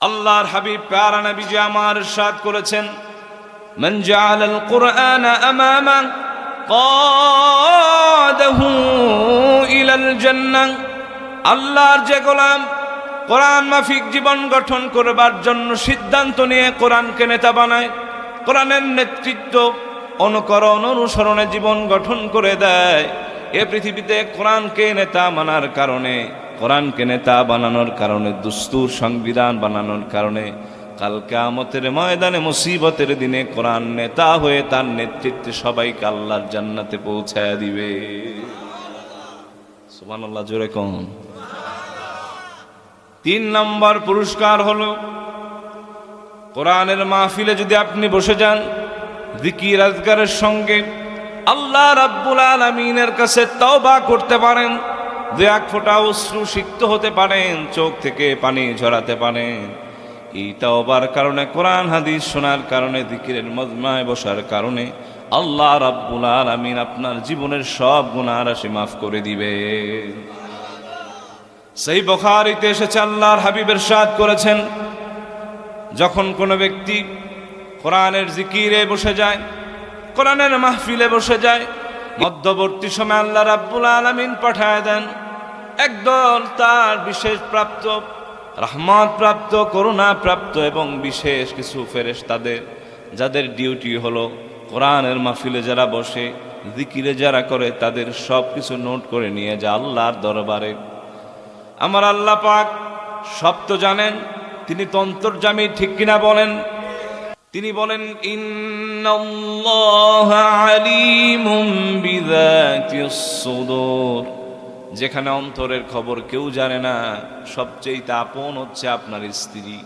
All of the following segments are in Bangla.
আল্লাহর হাবিব প্যারা নবী যে আমার সাদ করেছেন من جعل القرآن أماما قاده إلى الجنة আল্লাহর যে গোলাম কোরআন মাফিক জীবন গঠন করবার জন্য সিদ্ধান্ত নিয়ে কোরআনকে নেতা বানায় কোরআনের নেতৃত্ব অনুকরণ অনুসরণে জীবন গঠন করে দেয় এ পৃথিবীতে কোরআনকে নেতা মানার কারণে কোরআনকে নেতা বানানোর কারণে, দুস্তুর সংবিধান বানানোর কারণে, কাল কামতের ময়দানে, মুসিবতের দিনে কোরআন নেতা হয়ে তার নেতৃত্বে সবাইকে আল্লাহর জান্নাতে পৌঁছায় দিবে। সুবহানাল্লাহ। জোরে কম তিন নম্বর পুরস্কার হলো, কোরআনের মাহফিলে যদি আপনি বসে যান, জিকির আজগারের সঙ্গে, আল্লাহ রাব্বুল আলমিনের কাছে তওবা করতে পারেন। দু এক ফোঁটা অশ্রু সিক্ত হতে পারেন, চোখ থেকে পানি ঝরাতে পারেন। এই তওবার কারণে, কোরআন, হাদিস শোনার কারণে, জিকিরের মজমায় বসার কারণে আল্লাহ রাব্বুল আলমিন আপনার জীবনের সব গুনাহ রাশি মাফ করে দিবে সেই বখারিতে এসেছে, আল্লাহর হাবিবের সাদ করেছেন, যখন কোনো ব্যক্তি কোরআনের জিকিরে বসে যায়, কোরআনের মাহফিলে বসে যায় মধ্যবর্তী সময় আল্লাহ রাব্বুল আলামিন পাঠায় দেন। একদল তার বিশেষ প্রাপ্ত, রহমত প্রাপ্ত, করুণা প্রাপ্ত এবং বিশেষ কিছু ফেরেশ তাদের যাদের ডিউটি হলো কোরআনের মাহফিলে যারা বসে, জিকিরে যারা করে, তাদের সব কিছু নোট করে নিয়ে যা আল্লাহর দরবারে। আমার আল্লাহ পাক সব তো জানেন, তিনি তন্তর্জামী ঠিক কিনা বলেন? তিনি বলেন যেখানে অন্তরের খবর কেউ জানে না সবচেয়ে আপন হচ্ছে আপনার স্ত্রী।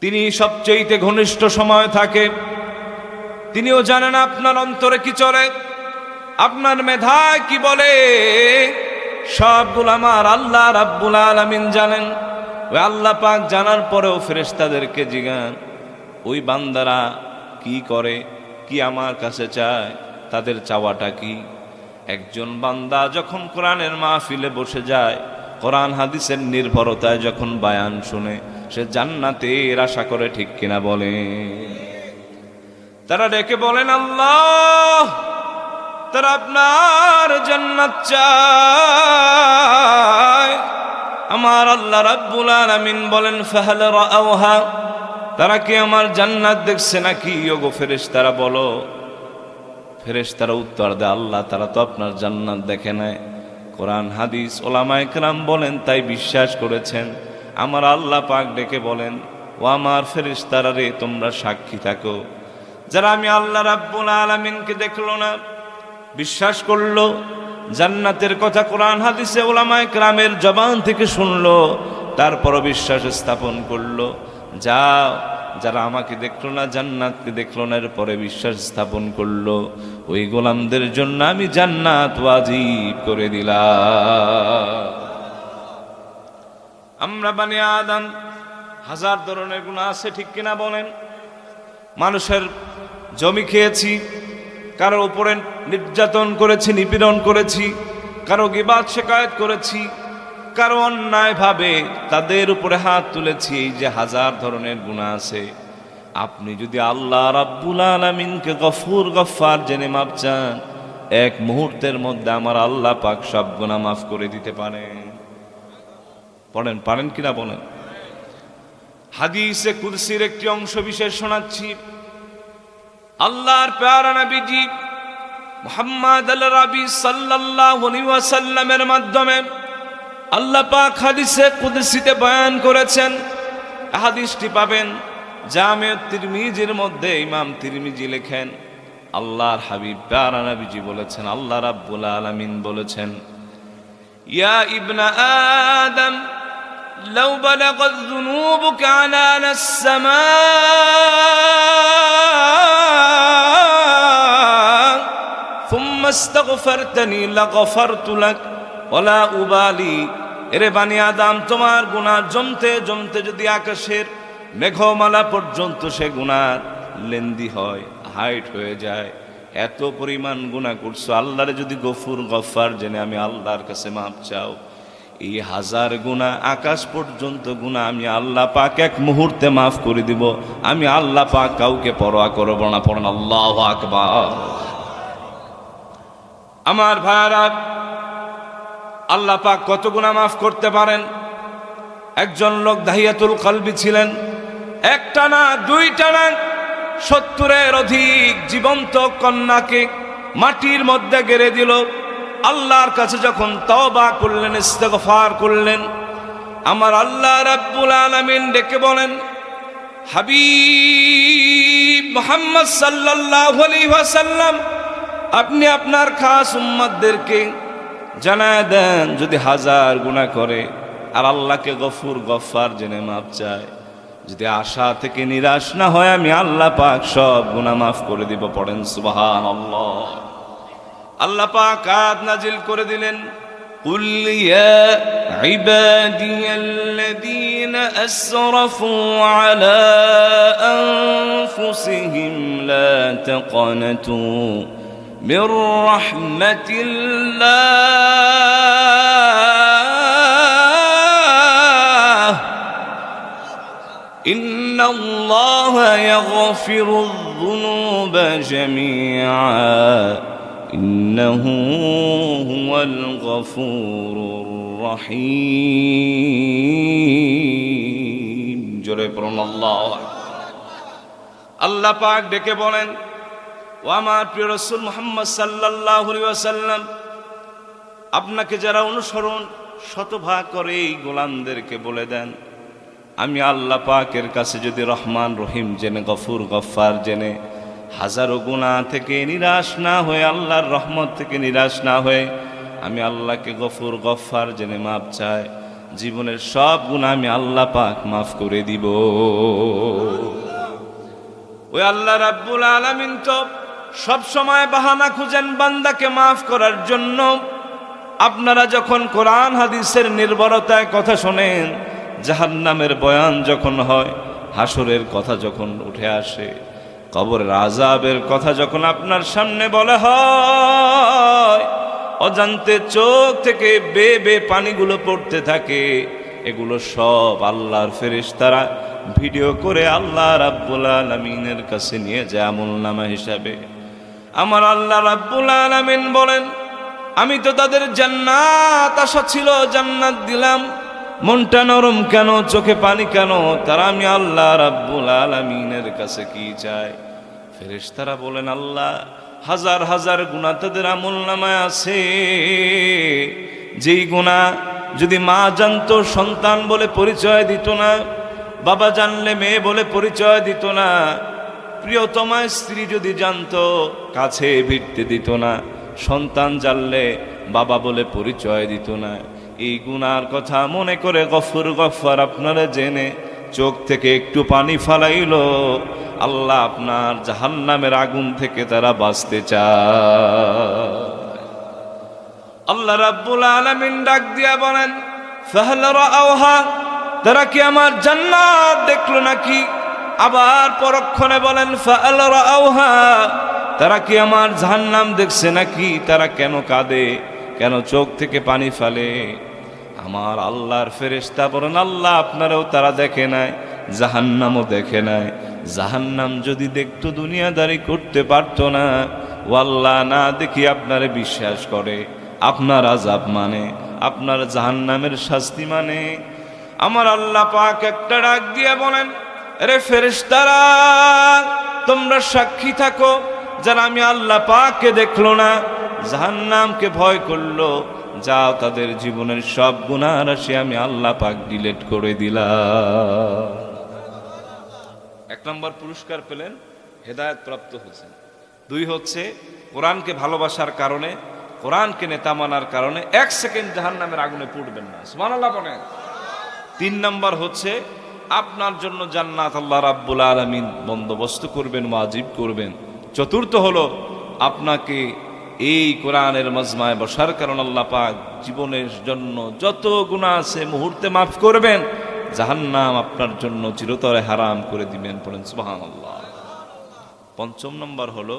তিনি সবচেয়ে ঘনিষ্ঠ সময় থাকে। তিনিও জানেন আপনার অন্তরে কি চলে, আপনার মেধা কি বলে। সবগুলো আমার আল্লাহ রাব্বুল আলামিন জানেন। ওই আল্লাহ পাক জানার পরেও ফেরেশতাদেরকে জিগান। ওই বান্দারা কি করে? কি আমার কাছে চায়? তাদের চাওয়াটা কি? একজন বান্দা যখন কোরআনের মাহফিলে বসে যায়, কোরআন হাদিসের নির্ভরতায় যখন বায়ান শুনে, সে জান্নাতের আশা করে ঠিক কিনা বলে। তারা ডেকে বলেন, আল্লাহ, তারা আপনার জান্নাত চায়। আমার আল্লাহ রাব্বুল আলামিন বলেন, ফাহাল রাআওহা তারা কি আমার জান্নাত দেখছে নাকি? ওগো ফেরেশতারা, বলো। ফেরেশতারা উত্তর দেয়, আল্লাহ, তারা তো আপনার জান্নাত দেখে নাই। কোরআন, হাদিস ওলামায়ে কেরাম বলেন, তাই বিশ্বাস করেছেন। আমার আল্লাহ পাক ডেকে বলেন, ও আমার ফেরেশতারা রে, তোমরা সাক্ষী থাকো। যারা আমি আল্লাহ রাব্বুল আলামিনকে দেখল না, বিশ্বাস করল, জান্নাতের কথা কোরআন, হাদিসে ওলামায় গ্রামের জবান থেকে শুনলো, তারপরও বিশ্বাস স্থাপন করল। যাও, যারা আমাকে দেখল না, জান্নাতকে দেখল না এরপরে বিশ্বাস স্থাপন করল। ওই গোলামদের জন্য আমি জান্নাত ওয়াজিব করে দিলাম। আমরা বানি আদান, হাজার ধরনের গুণা আছে, ঠিক কিনা বলেন? মানুষের জমি খেয়েছি, কারও উপরে নির্যাতন করেছি, নিপীড়ন করেছি, কারও গিবাদ, শেকায়ত করেছি কারও অন্যায়ভাবে তাদের উপরে হাত তুলেছি যে হাজার ধরনের গুণা আছে। আপনি যদি আল্লাহ রাব্বুল আলামিনকে গফুর গফার জেনে মাপ চান, এক মুহূর্তের মধ্যে আমার আল্লাহ পাক সব গুণা মাফ করে দিতে পারেন। পড়েন, পারেন কিনা বলেন? হাদিসে কুরসির একটি অংশ বিশেষ শোনাচ্ছি। আল্লাহর প্যারা নবীজি মুহাম্মদ আল রাবি সাল্লাল্লাহু আলাইহি ওয়াসাল্লামের মাধ্যমে আল্লাহ পাক হাদিসে কুদসিতে বয়ান করেছেন হাদিসটি পাবেন জামে তিরমিজির মধ্যে ইমাম তিরমিজি লেখেন আল্লাহর হাবিব প্যারা নবীজি বলেছেন আল্লাহ রাব্বুল আলামিন বলেছেন ইয়া ইবনা আদম لو بلغت ذنوبك عنان السماء ثم استغفرتني لغفرت لك ولا أبالي এরে বানি আদাম, তোমার গুনাহ জমতে জমতে যদি আকাশের মেঘমালা পর্যন্ত সে গুনার লেন্দি হয়, হাইট হয়ে যায়, এত পরিমাণ গুনাহ করছ, আল্লাহরে যদি গফুর গফার জেনে আমি আল্লাহর কাছে মাপ চাও, এই হাজার গুণা আকাশ পর্যন্ত গুণা আমি আল্লাহ পাক এক মুহূর্তে মাফ করে দিব, আমি আল্লাহ পাক কাউকে পরোয়া করব না, পড়েন আল্লাহ আকবার। আমার ভাইয়ারা আল্লাহ পাক কত গুণা মাফ করতে পারেন? একজন লোক দাহিয়াতুল কলবি ছিলেন। একটা না, দুইটা না, সত্তরের অধিক জীবন্ত কন্যাকে মাটির মধ্যে গেড়ে দিল। আল্লাহর কাছে যখন তওবা করলেন, ইস্তেগফার করলেন, আমার আল্লাহ রাব্বুল আলামিন ডেকে বলেন, হাবিব মোহাম্মদ আলাইহি ওয়াসাল্লাম, আপনি আপনার খাস উম্মতদেরকে জানায় দেন যদি হাজার গুনাহ করে আর আল্লাহকে গফুর গফার জেনে মাপ চায় যদি আশা থেকে নিরাশ না হয় আমি আল্লাহ পাক সব গুনাহ মাফ করে দিব পড়েন সুবহান আল্লাহ আল্লাহ পাক আয়াত নাজিল করে দিলেন قل يا عبادي الذين أسرفوا على أنفسهم لا تقنطوا من رحمة الله إن الله يغفر الذنوب جميعا إنه هو الغفور الرحيم জোরে পড়ুন আল্লাহ আল্লাহ পাক ডেকে বলেন ও আমার প্রিয় রসুল মোহাম্মদ সাল্লাল্লাহু আলাইহি ওয়াসাল্লাম, আপনাকে যারা অনুসরণ শতভাগ করে এই গোলামদেরকে বলে দেন, আমি আল্লাহ পাকের কাছে যদি রহমান রহিম জেনে, গফুর গফার জেনে, হাজারো গুণা থেকে নিরাশ না হয়ে, আল্লাহর রহমত থেকে নিরাশ না হয়ে, আমি আল্লাহকে গফুর গফার জেনে মাপ চাই, জীবনের সব গুণা আমি আল্লাহ পাক মাফ করে দিব। ওই আল্লাহ রাব্বুল আলামিন তো সব সময় বাহানা খুঁজেন বান্দাকে মাফ করার জন্য। আপনারা যখন কোরআন, হাদিসের নির্ভরতায় কথা শোনেন, জাহান্নামের বয়ান যখন হয়, হাসরের কথা যখন উঠে আসে, কবরের আজাবের কথা যখন আপনার সামনে বলা হয়, অজান্তে চোখ থেকে বে বে পানিগুলো পড়তে থাকে, এগুলো সব আল্লাহর ফেরেশতারা ভিডিও করে আল্লাহ রাব্বুল আলামিনের কাছে নিয়ে যায় আমল নামা হিসাবে। আমার আল্লাহ রাব্বুল আলামিন বলেন, আমি তো তাদের জান্নাত আশা ছিল, জান্নাত দিলাম। মনটা নরম কেন, চোখে পানি কেন, তারা আমি আল্লাহ রাব্বুল আলামিনের কাছে কি চায় ফেরেশতারা বলেন, আল্লাহ, হাজার হাজার গুণা তাদের আমল নামায় আছে। যেই গুণা যদি মা জানতো, সন্তান বলে পরিচয় দিত না, বাবা জানলে মেয়ে বলে পরিচয় দিত না প্রিয়তমা স্ত্রী যদি জানতো, কাছে ভিড়তে দিত না। সন্তান জানলে বাবা বলে পরিচয় দিত না। এই গুনার কথা মনে করে গফুর গফার আপনারা জেনে চোখ থেকে একটু পানি ফালাইল। আল্লাহ আপনার জাহান্নামের আগুন থেকে তারা বাঁচতে চায়। আল্লাহ আলামিন ডাক দিয়া বলেন তারা কি আমার জান্নাত দেখল নাকি? আবার পরক্ষণে বলেন তারা কি আমার জাহান্নাম দেখছে নাকি? তারা কেন কাঁদে? কেন চোখ থেকে পানি ফেলে? আমার আল্লাহর ফেরেশতা বলেন, আল্লাহ আপনারাও তারা দেখে নাই, জাহান্নামও দেখে নাই। জাহান্নাম যদি দেখতো, দুনিয়াদারি করতে পারতো না। ও আল্লাহ না দেখি আপনারে বিশ্বাস করে। আপনার আজাব মানে আপনার জাহান্নামের শাস্তি মানে। আমার আল্লাহ পাক একটা ডাক দিয়ে বলেন রে ফেরেশতারা, তোমরা সাক্ষী থাকো যারা আমি আল্লাহ পাককে দেখল না, জাহান্নামকে ভয় করল। যাও, তাদের জীবনের সব গুণা রাশি আমি আল্লাহ পাক ডিলেট করে দিলাম। এক নম্বর পুরস্কার পেলেন হেদায়ত প্রাপ্ত হয়েছেন দুই হচ্ছে কোরআনকে ভালোবাসার কারণে, কোরআনকে নেতা মানার কারণে এক সেকেন্ড জাহান নামের আগুনে পুড়বেন না। তিন নম্বর হচ্ছে আপনার জন্য জান্নাত আল্লাহ রাব্বুল আলামিন বন্দোবস্ত করবেন, ওয়াজিব করবেন। চতুর্থ হলো আপনাকে এই কোরআনের মজমায় বসার কারণ আল্লাহ পাক জীবনের জন্য যত গুণা আছে মুহূর্তে মাফ করবেন, জাহান্নাম আপনার জন্য চিরতরে হারাম করে দিবেন পড়েন সুবহানাল্লাহ। পঞ্চম নম্বর হলো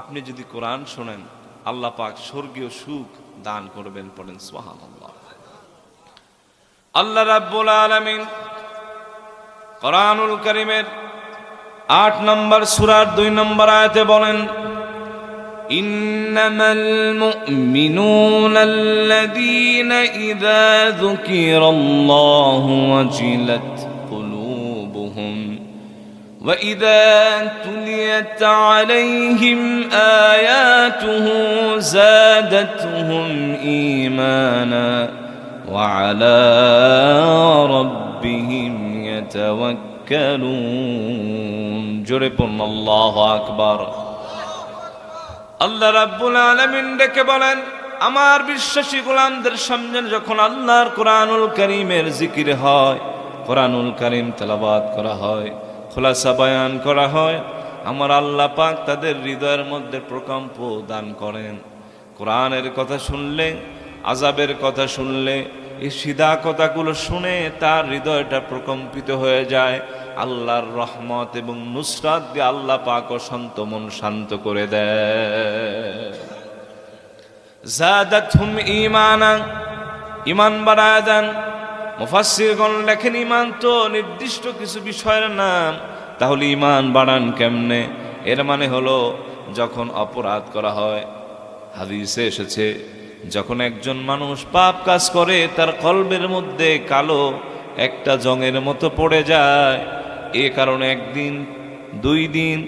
আপনি যদি কোরআন শোনেন, আল্লাহ পাক স্বর্গীয় সুখ দান করবেন পড়েন সুবহানাল্লাহ। আল্লাহ রাব্বুল আলামিন কোরআনুল করিমের আট নম্বর সুরার দুই নম্বর আয়াতে বলেন إنما المؤمنون الذين إذا ذكر الله وجلت قلوبهم وإذا تليت عليهم آياته زادتهم إيمانا وعلى ربهم يتوكلون جرب الله أكبر আল্লাহ রাব্বুল আলামিন ডেকে বলেন আমার বিশ্বাসী গোলামদের সামনে যখন আল্লাহর কোরআনুল করিমের জিকির হয় কোরআনুল করিম তেলাবাদ করা হয় খোলাসা বয়ান করা হয় আমার আল্লাহ পাক তাদের হৃদয়ের মধ্যে প্রকম্প দান করেন কোরআনের কথা শুনলে আজাবের কথা শুনলে এই সিধা কথাগুলো শুনে তার হৃদয়টা প্রকম্পিত হয়ে যায়। আল্লাহর রহমত এবং নুসরাত দিয়ে আল্লাহ পাক শান্ত মন শান্ত করে দেয়। ঈমানা ঈমান বাড়ায় দেন। মুফাসসিরগণ লেখেন, ঈমান তো নির্দিষ্ট কিছু বিষয়ের নাম, তাহলে ঈমান বাড়ান কেমনে? এর মানে হলো, যখন অপরাধ করা হয়, হাদিসে এসেছে যখন একজন মানুষ পাপ কাজ করে, তার কলবের মধ্যে কালো একটা জঙের মতো পড়ে যায়। এ কারণে একদিন, দুই দিন,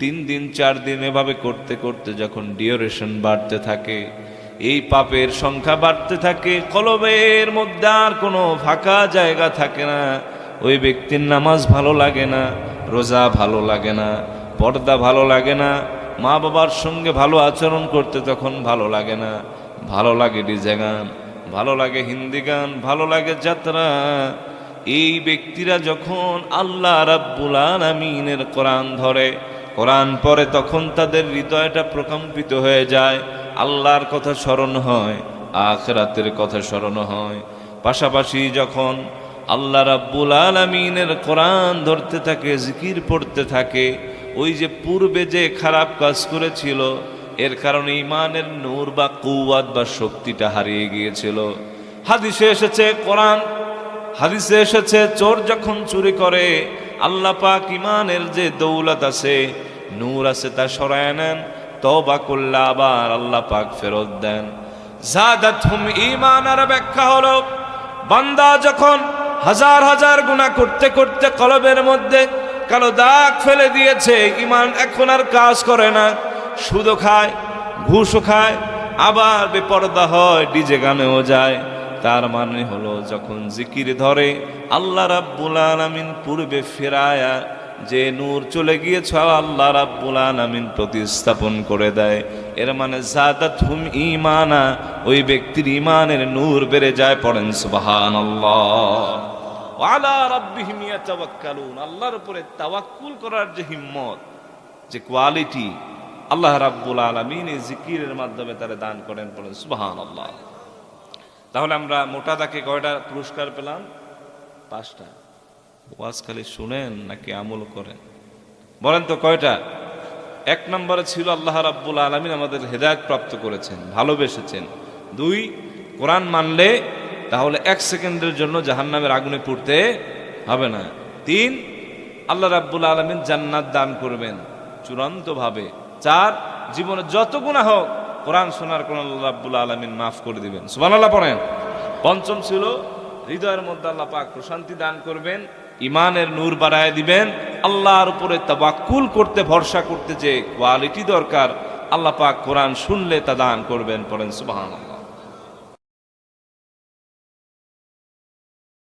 তিন দিন, চার দিন এভাবে করতে করতে যখন ডিওরেশন বাড়তে থাকে, এই পাপের সংখ্যা বাড়তে থাকে, কলবের মধ্যে আর কোনো ফাঁকা জায়গা থাকে না। ওই ব্যক্তির নামাজ ভালো লাগে না, রোজা ভালো লাগে না, পর্দা ভালো লাগে না মা বাবার সঙ্গে ভালো আচরণ করতে তখন ভালো লাগে না। ভালো লাগে ডিজে গান, ভালো লাগে হিন্দি গান, ভালো লাগে যাত্রা। এই ব্যক্তিরা যখন আল্লাহ রাব্বুল আলামিনের কোরআন ধরে, কোরআন পরে তখন তাদের হৃদয়টা প্রকম্পিত হয়ে যায়, আল্লাহর কথা স্মরণ হয়, আখরাতের কথা স্মরণ হয়। পাশাপাশি যখন আল্লাহ রাব্বুল আলামিনের কোরআন ধরতে থাকে, জিকির পড়তে থাকে, ওই যে পূর্বে যে খারাপ কাজ করেছিল এর কারণে ইমানের নূর বা কৌয়াত বা শক্তিটা হারিয়ে গিয়েছিল। হাদিসে এসেছে, কোরআন হাদিসে এসেছে, চোর যখন চুরি করে, আল্লাহ পাক ইমানের যে দৌলত আছে, নূর আছে তা সরায় নেন তবা করলে আবার আল্লাহ পাক ফেরত দেন। জাদাতহুম ব্যাখ্যা হলো, বান্দা যখন হাজার হাজার গুনাহ করতে করতে কলবের মধ্যে কালো দাগ ফেলে দিয়েছে ইমান এখন আর কাজ করে না। সুদও খায়, ঘুষও খায়, আবার বেপরদা হয়, ডিজে গানেও যায়। তার মানে হলো, যখন জিকির ধরে, আল্লাহ রাব্বুল আলামিন পূর্বে ফেরায়া, যে নূর চলে গিয়েছ, আল্লাহ রাব্বুল আলামিন প্রতিস্থাপন করে দেয়। এর মানে জাদাত হুম ইমানা ওই ব্যক্তির ইমানের নূর বেড়ে যায়, পড়েন সুবহানাল্লাহ। ওয়ালা রাব্বিহিম ইয়াতাওয়াক্কালুন, আল্লাহর উপরে তাওয়াক্কুল করার যে হিম্মত, যে কোয়ালিটি আল্লাহ রাব্বুল আলামিন এই জিকিরের মাধ্যমে তারা দান করেন পড়েন সুবহানাল্লাহ। তাহলে আমরা মোটা দাকে কয়টা পুরস্কার পেলাম? পাঁচটা। ওয়াজ খালি শুনেন নাকি আমল করেন? বলেন তো কয়টা? এক নম্বরে ছিল আল্লাহ রাব্বুল আলমিন আমাদের হেদায়ত প্রাপ্ত করেছেন, ভালোবেসেছেন। দুই, কোরআন মানলে তাহলে এক সেকেন্ডের জন্য জাহান্নামের আগুনে পুড়তে হবে না। তিন, আল্লাহ রাব্বুল আলমিন জান্নাত দান করবেন চূড়ান্তভাবে। চার জীবনে যত গুণা হোক, কোরআন শোনার কোন আল্লাহুল আলমিন মাফ করে দিবেন। সুবান আল্লাহ পড়েন। পঞ্চম ছিল, হৃদয়ের মধ্যে আল্লাহ পাক প্রশান্তি দান করবেন ইমানের নূর বাড়ায় দিবেন, আল্লাহর উপরে তাবাক্কুল করতে, ভরসা করতে যে কোয়ালিটি দরকার, আল্লাহ পাক কোরআন শুনলে তা দান করবেন, পড়েন সুবহানাল্লাহ।